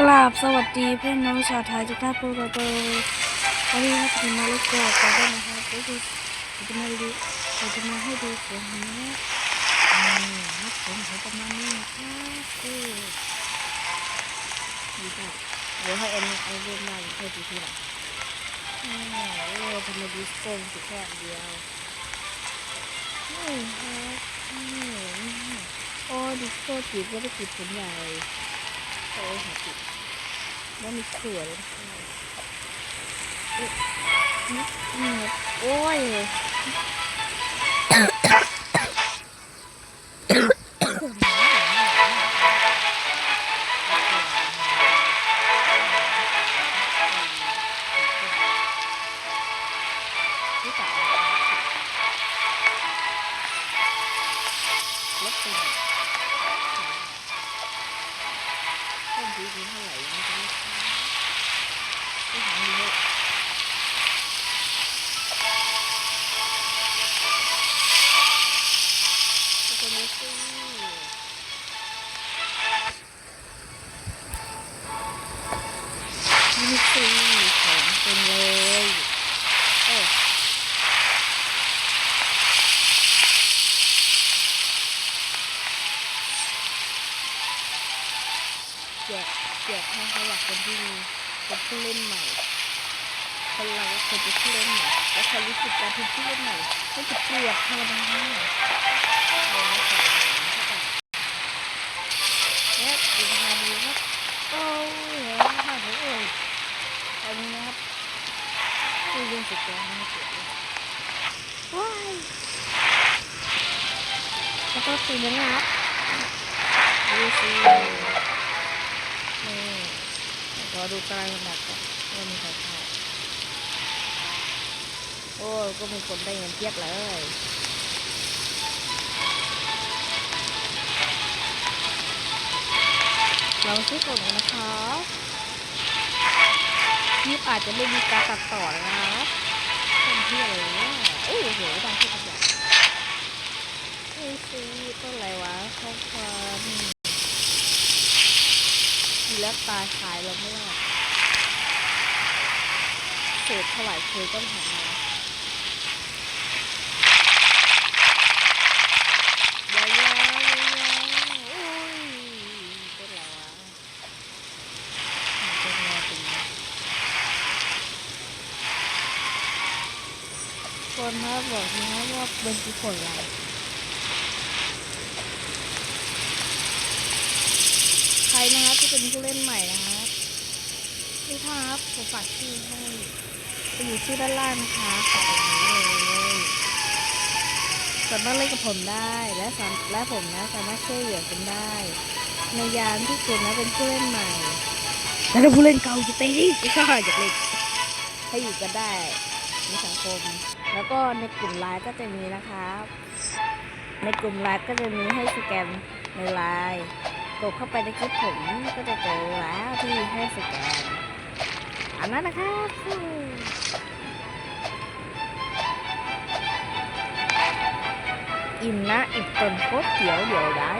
กราบสวัสดีเพื่อนน้องชาวไทยทุกท่านผู้รับรู้วันนี้เราจะมาเล่นเกมกันด้นะครับก็คือเราจะมาดูเราจะมาให้ดูฝนนี้นี่นะฝนเขาประมาณนี้นะครับคือดีจังเดี๋ยวให้เอ็นเอาเรื่องมาเพื่อทีทีหลังโอืมโอ้ทำไมดิสโก้มันสิแค่เดียวนี่ครับนี่โอ้ดิสโก้จีบก็ได้จีบผลใหญ่ โอ้หาจีบแล้วมีขวดโอ้ยลดตัว กนทีนี้เท่าไหร่ยังไม่รู้ไม่หาเยอะตัวนี้สิ ให้เขาอยากเป็นที่เป็นผู้เล่นใหม่คนเราก็เคยเป็นผู้เล่นใหม่แล้วเขามรู้สึกการเป็นผู้เล่นใหม่ไม่จะเปรียบธรรมดาเราไม่สอนเข้าไปและอีกงานดีครับโอ้ยห้าถึงเอ้ยอันนี้นะครับผู้เล่นสุดยอดไม่เสียเลยว้ายแล้วก็ตีนะครับดูสิ อดูตารางลำดับก่อนว่ามีใครเข้าโอ้ก็มีคนได้เงินเพียบเลยเราซื้อก่อนนะคะคลิปอาจจะไม่มีการตัดต่อนะคะเป็นที่อะไรเนี่ยโอ้โหดังขึ้นทุกอย่างเฮ้ยซีต้นอะไรวะข้าวความ มี แล้วตายขายเราไม่รอดเศษเท่าไหร่เคยก็หามาวยายายาโอ้ยเป็นไรวะมันเป็นไงจริงคนมาบอกนะว่าเป็นที่ผลอะไรใครนะครับที่เป็นผู้เล่นใหม่นะครับนี่ครับผมฝากชื่อให้จะอยู่ชื่อด้านล่างนะคะฝากแบบนี้เลยสามารถเล่นกับผมได้และสามและผมนะสามารถช่วยเหลือคุณได้ ในยามที่คุณนะเป็นผู้เล่นใหม่แต่ถ้าผู้เล่นเก่าจะตีก็อยากเล่นให้อยู่กันได้ในสังคม แล้วก็ในกลุ่มไลน์ก็จะมีนะครับ ในกลุ่มไลน์ก็จะมีให้สแกนในไลน์ กดเข้าไปในคลิปผมก็จะเจอแล้วที่ให้สแกนอันนั้นนะครับอิ่มนะอิ่มตนโคตรเขียวเดี๋ยวได้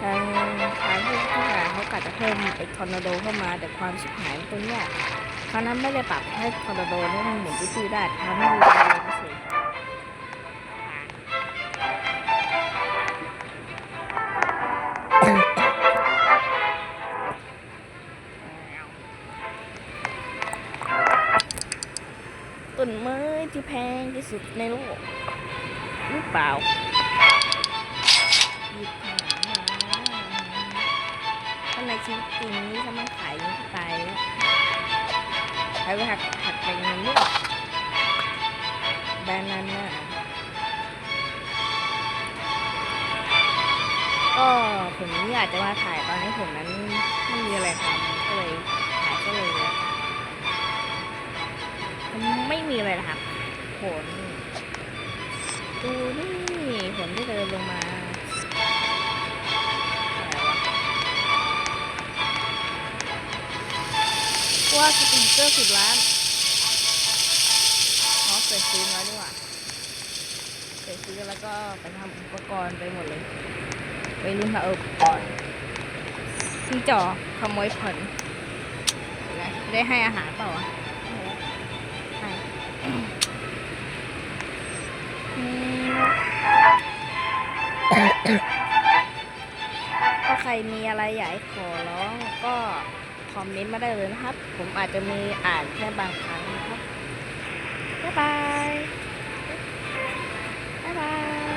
ทางทางผู้พัฒนาเขากะจะเพิ่มไอ้ทอร์นาโดเข้ามาแต่ความชิบหายตัวเนี้ยคราวนั้นไม่ได้ปรับให้ทอร์นาโดนี่มันหมุนตื้อได้ทำให้ ต้นไม้ที่แพงที่สุดในโลกหรือเปล่าหยิบหามาถ้าในชีวิตจริงนี้ถ้ามันขายนี่ตายแล้วใครไปหักหักไปเงินด้วยแบรนด์นั้นน่ะ ก็ผมอยากจะมาถ่ายตอนนี้ผมนั้นไม่มีอะไรทำก็เลยถ่ายก็เลยไม่มีอะไรนะครับฝนดูนี่ฝนที่เดินลงมาว่าสติกเกอร์สิบล้านอ๋อเปิดซื้อแล้วดีกว่าเปิดซื้อแล้วก็ไปทำอุปกรณ์ไปหมดเลย วัยรุ่นมาเอาก่อนซิงจ่อขโมยผลได้ให้อาหารเปล่าให้ใครมีอะไรอยากขอร้องก็คอมเมนต์มาได้เลยนะครับ ผมอาจจะมีอ่านแค่บางครั้งนะครับ บ๊ายบาย บ๊ายบาย